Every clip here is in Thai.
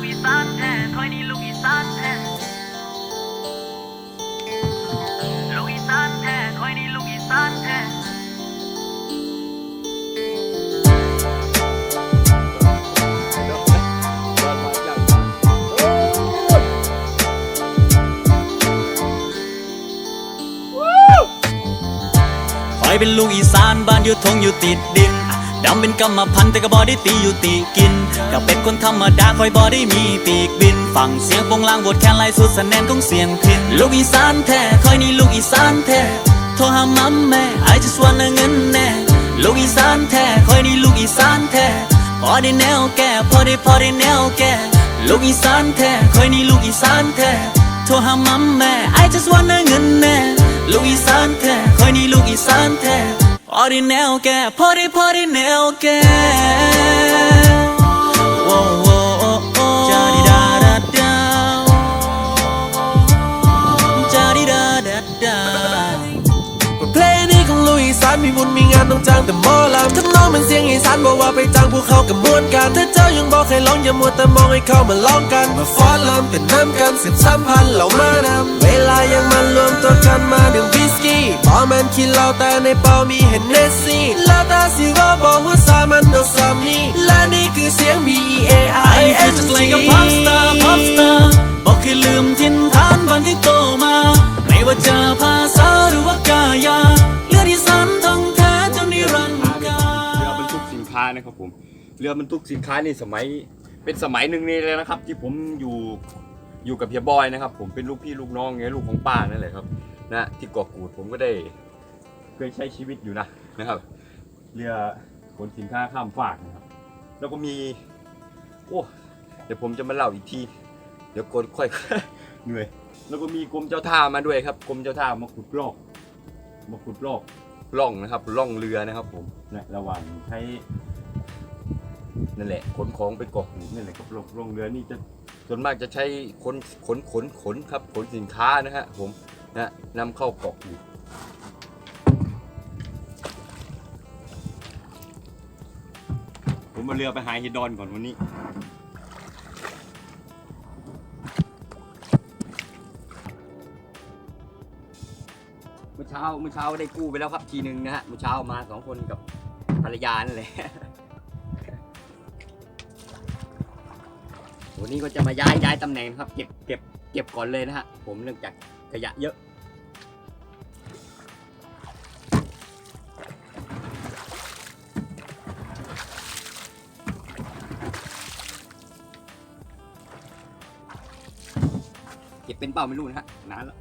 กอีสานแท้คอยนี่ลูกอีสานแท้ลูกอีสานแท้คอยนี่ลูกอีสานแท้คอยเป็นลูกอีสานบ้านอยู่ทงอยู่ติดดิน ดำเป็นกรรมพันธุ์แต่ก็บ่ได้ตีอยู่ตีกินก็เป็นคนธรรมดาคอยบ่ได้มีปีกบิน ฟังเสียงปงลางบทแคนลายสุดสนแนนของเสียงพินลูกอีสานแท้คอยนี่ลูกอีสานแท้โทรหามัมแม่ I just wanna เงินแน่ลูกอีสานแท้คอยนี่ลูกอีสานแท้พอได้แนวแก่พอได้พอได้แนวแก่ลูกอีสานแท้คอยนี่ลูกอีสานแท้โทรหามัมแม่ I just wanna เงินแน่ลูกอีสานแท้คอยนี่ลูกอีสานแท้ พอได้แนวแกพอได้พอได้แนวแก่โว้โว้โอ้โอ้จาดิดาดาดาจาดิดาดาดาเพลงนี้ของลุยสานมีบุญมีงานต้องจ้างแต่หมอลำทำนองมันเสียงอีสานบอกว่าไปจ้างพวกเขากับมวนกันถ้าเจ้ายังบอกให้ร้องอย่ามัวแต่มองให้เขามาร้องกันมาฟ้อนลำเป็นน้ำกันสิบสามพันเหล่ามานำเวลายังมารวมตัวกันมาดื่มวิ กี้พอมันคิดเหล้าแต่ในเปามีเห็นเนสซี่แล้วตาสิว่าบอกว่าสามันเอาสามนี้และนี่คือเสียง B E A I I N feel just G like a pop star pop star บอกให้ลืมทินฐานบ้านที่โตมา ไม่ว่าจะภาษาหรือว่ากายาเลือดอีสานทองแท้จนนิรันดร์กาเรือบรรทุกสินค้านะครับผมเรือบรรทุกสินค้านี่สมัยเป็นสมัยหนึ่งนี่เลยนะครับ ที่ผมอยู่อยู่กับเฮียบอยนะครับ ผมเป็นลูกพี่ลูกน้องไงลูกของป้านั่นแหละครับ นะที่เกาะกูดผมก็ได้เคยใช้ชีวิตอยู่นะนะครับ เรือขนสินค้าข้ามฟากนะครับ แล้วก็มี โอ้เดี๋ยวผมจะมาเล่าอีกที เดี๋ยวกดค่อยเหนื่อยแล้วก็มีกรมเจ้าท่ามาด้วยครับกรมเจ้าท่ามาขุดลอกมาขุดลอกล่องนะครับล่องเรือนะครับ ผมนะระหว่างใช้นั่นแหละขนของไปเกาะหูนั่นแหละครับล่องล่องเรือนี่จะส่วนมากจะใช้ขนขนขนขนครับขนสินค้านะฮะผม นะนำเข้าเกาะหูผมมาเรือไปหาเฮดดอนก่อนวันนี้ เมื่อเช้าเมื่อเช้าได้กู้ไปแล้วครับทีหนึ่งนะฮะ เมื่อเช้ามาสองคนกับภรรยานั่นแหละวันนี้ก็จะมาย้ายย้ายตำแหน่งครับ เก็บเก็บเก็บก่อนเลยนะฮะ ผมเนื่องจาก ขยะเยอะ เก็บเป็นเป้าไม่รู้นะฮะนานแล้ว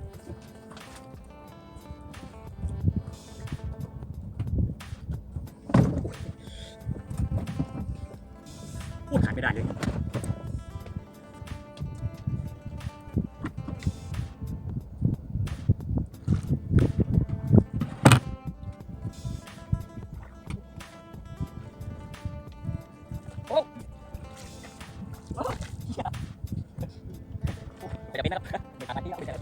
จะเป็นนะครับเป็นการที่เอาไปใช้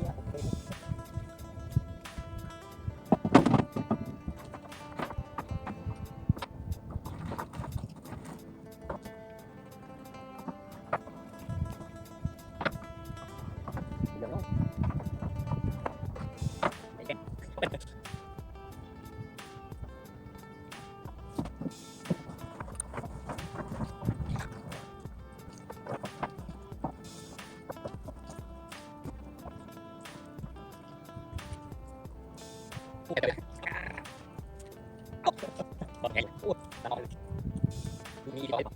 พูดไปเลยตอนแข่งพูดตลอเลยมีร้อยบาท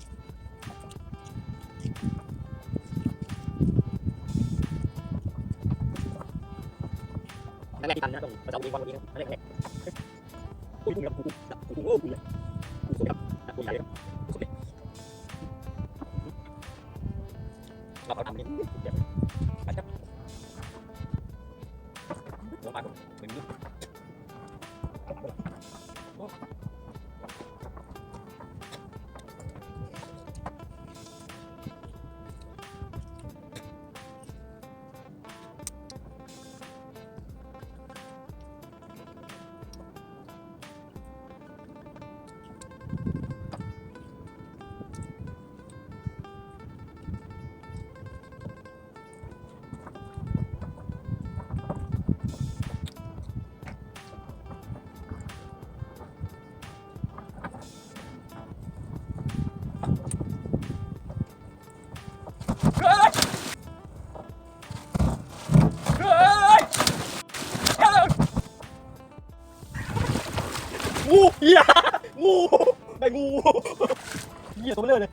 แรกๆที่ทำนะต้องประวันนนี้นะแรกแรกอุ้ยคุณครับคุณคุณโอ้คุณเลยคุณสวยครับคุณใหญ่เลยครับคุณสวยเราเขาทำนี่ งูเหี้ยตัวเบลอเลย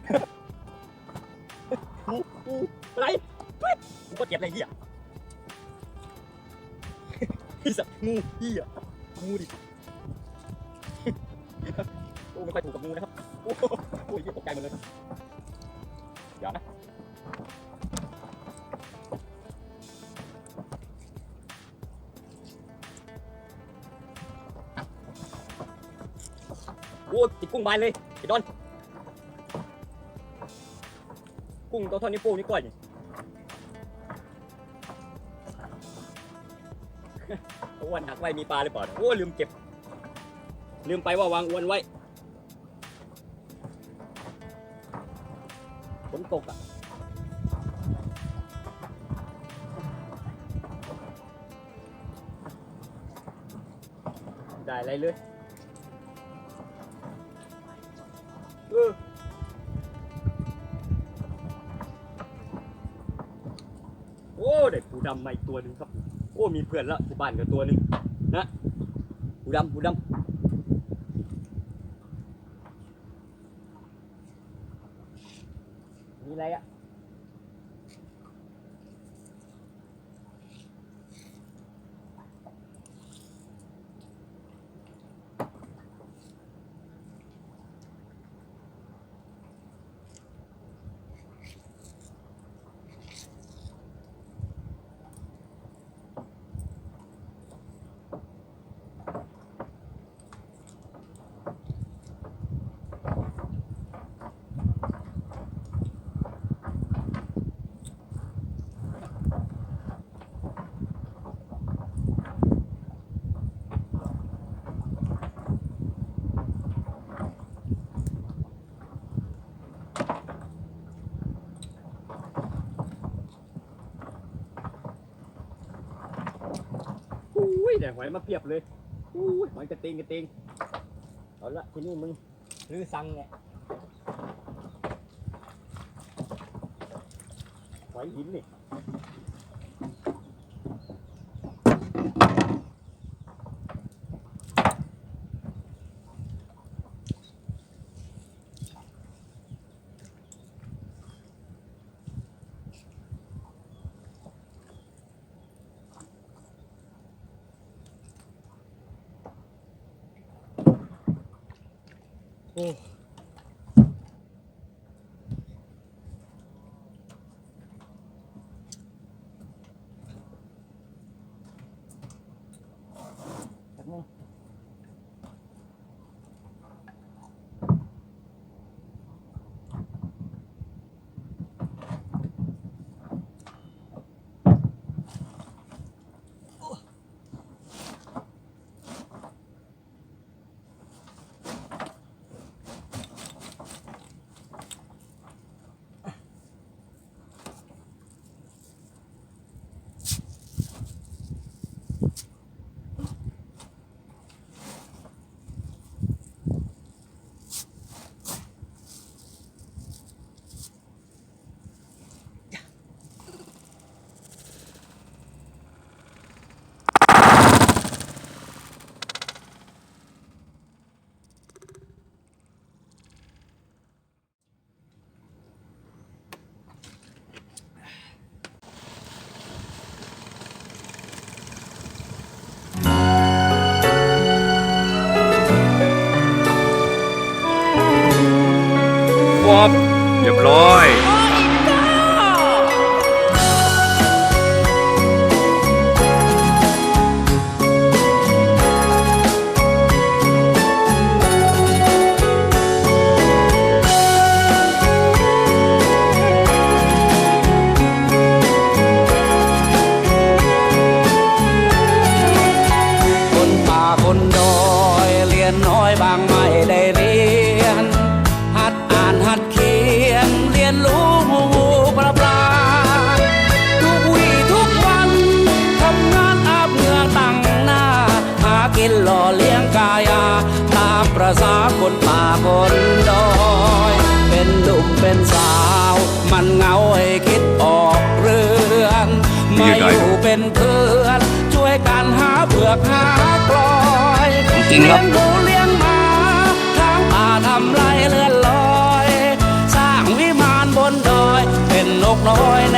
โอ้ยติดกุ้งบานเลยไอ้ดอน กุ้งตัวเท่านี้วโป้งนี่ก้อยนี่อ้วนหักไว้มีปลาหรือเปล่าโอ้ลืมเก็บ ลืมไปว่าวางอ้วนไว้ฝนตกอะได้อะไรเลย อ้ได้ปูดำมาอีกตัวหนึ่งครับ โอ้มีเพื่อนแล้วที่บ้านกับตัวหนึ่งนะปูดำปูดำมีอะไรอะ อุ้ยได้หอยมาเพียบเลยอุ้ยหอยกระเตงกระเตงเอาละที่นี่มึงรื้อซังไงหอยหินนี่ กินหล่อเลี้ยงกายา ตามประสาคนป่าคนดอย เป็นหนุ่มเป็นสาว มันเหงาให้คิดออกเรื่องมาอยู่เป็นเพื่อน ช่วยกันหาเปลือกหากลอยเลี้ยงหมูเลี้ยงมาทางป่าทำไรเลื่อนลอย สร้างวิมานบนดอย เป็นนกน้อยใน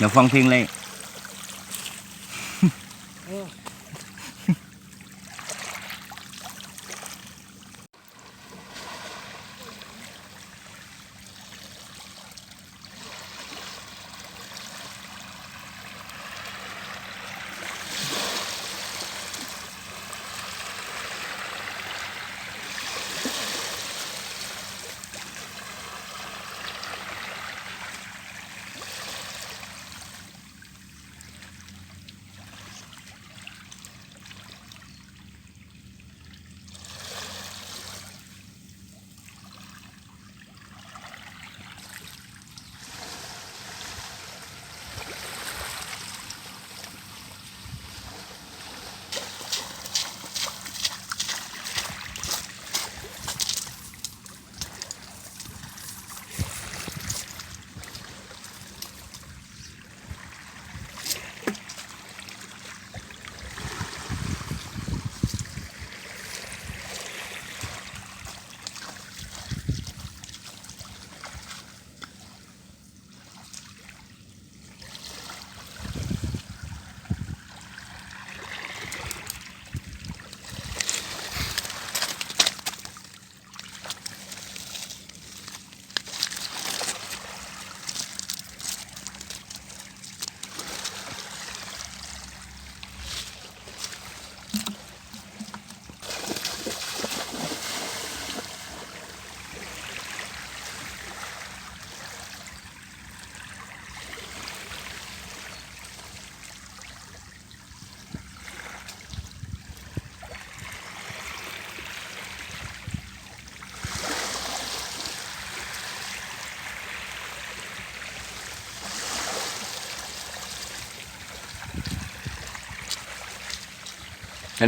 เดี๋ยวฟังเพลงเลย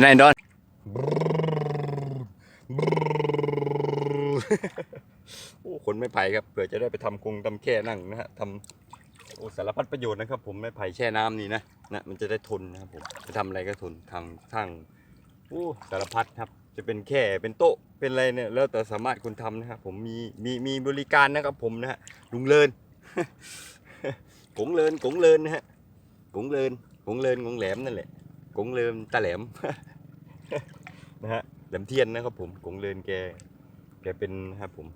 แน่นอนโอ้คนไม่ไผ่ครับเผื่อจะได้ไปทำกรงทำแค่นั่งนะฮะทำโอ้สารพัดประโยชน์นะครับ ผมไม่ไผ่แช่น้ำนี่นะนะมันจะได้ทนนะครับผมจะทำอะไรก็ทนทางทางโอ้สารพัดครับ จะเป็นแค่เป็นโต๊ะเป็นอะไรเนี่ยแล้วแต่สามารถคุณทำนะครับผมมีมีมีบริการนะครับผมนะฮะลุงเลินกงเลินกงเลินนะฮะกงเลินกงเลินกงแหลมนั่นแหละ กงเลินตาแหลม นะฮะแหลมเทียนนะครับผมกงเลินแกแกเป็นนะครับผม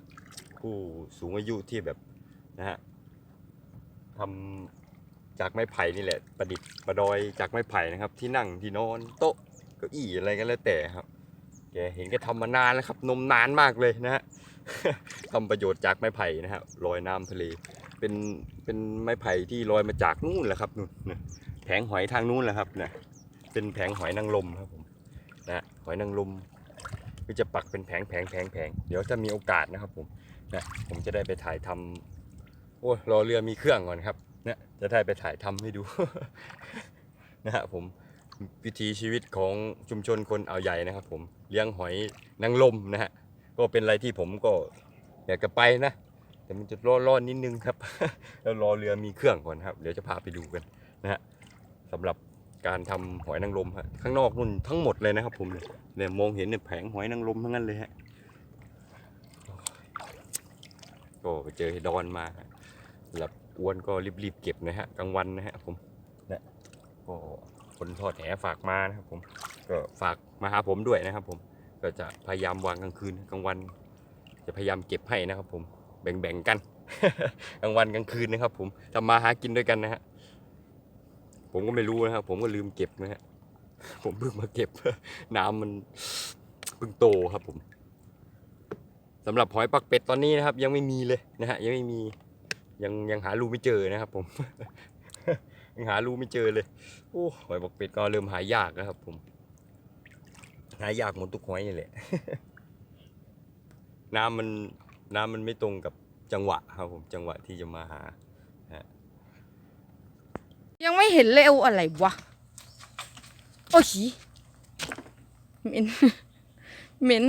ผู้สูงอายุที่แบบนะฮะทำจากไม้ไผ่นี่แหละ ประดิษฐ์ประดอยจากไม้ไผ่นะครับ ที่นั่งที่นอนโต๊ะเก้าอี้อะไรก็แล้วแต่ครับแกเห็นแกทำมานานแล้วครับนมนานมากเลยนะฮะทำประโยชน์จากไม้ไผ่นะฮะลอยน้ำทะเลเป็นเป็นไม้ไผ่ที่ลอยมาจากนู่นแหละครับนู่นแผงหอยทางนู้นแหละครับนะ เป็นแผงหอยนางรมครับผมนะหอยนางรมก็จะปักเป็นแผงแผงแผงแผงเดี๋ยวถ้ามีโอกาสนะครับผมนะผมจะได้ไปถ่ายทำโอ้รอเรือมีเครื่องก่อนครับเนี่ยจะได้ไปถ่ายทำให้ดูนะฮะผมวิถีชีวิตของชุมชนคนอ่าวใหญ่นะครับ ผมเลี้ยงหอยนางรมนะฮะก็เป็นอะไรที่ผมก็อยากจะไปนะแต่มันจะร้อนๆนิดนึงครับ แล้วรอเรือมีเครื่องก่อนครับ เดี๋ยวจะพาไปดูกันนะฮะสำหรับ การทำหอยนางรมฮะข้างนอกนู่นทั้งหมดเลยนะครับผมเนี่ยเนี่ยมองเห็นเนี่ยแผงหอยนางรมทั้งนั้นเลยฮะก็ไปเจอดอนมาหลับอ้วนก็รีบๆเก็บนะฮะกลางวันนะฮะผมนะก็คนทอดแหฝากมานะครับผมก็ฝากมาหาผมด้วยนะครับ ผมก็จะพยายามวางกลางคืนกลางวัน จะพยายามเก็บให้นะครับ ผมแบ่งๆกันกลางวันกลางคืนนะครับ ผมทำมาหากินด้วยกันนะฮะ ผมก็ไม่รู้นะครับ ผมก็ลืมเก็บนะฮะผมเพิ่งมาเก็บ น้ำมันเพิ่งโตครับผมสำหรับหอยปักเป็ดตอนนี้นะครับ ยังไม่มีเลยนะฮะยังไม่มียังยังหารูไม่เจอนะครับ ผม ยังหารูไม่เจอเลยโอ้หอยปักเป็ดก็เริ่มหายากนะครับ ผม หายากหมดทุกหอยนี่แหละน้ำมันน้ำมันไม่ตรงกับจังหวะครับผมจังหวะที่จะมาหา ยังไม่เห็นเลยเอาอะไรวะ โอ้ยเหม็นเหม็น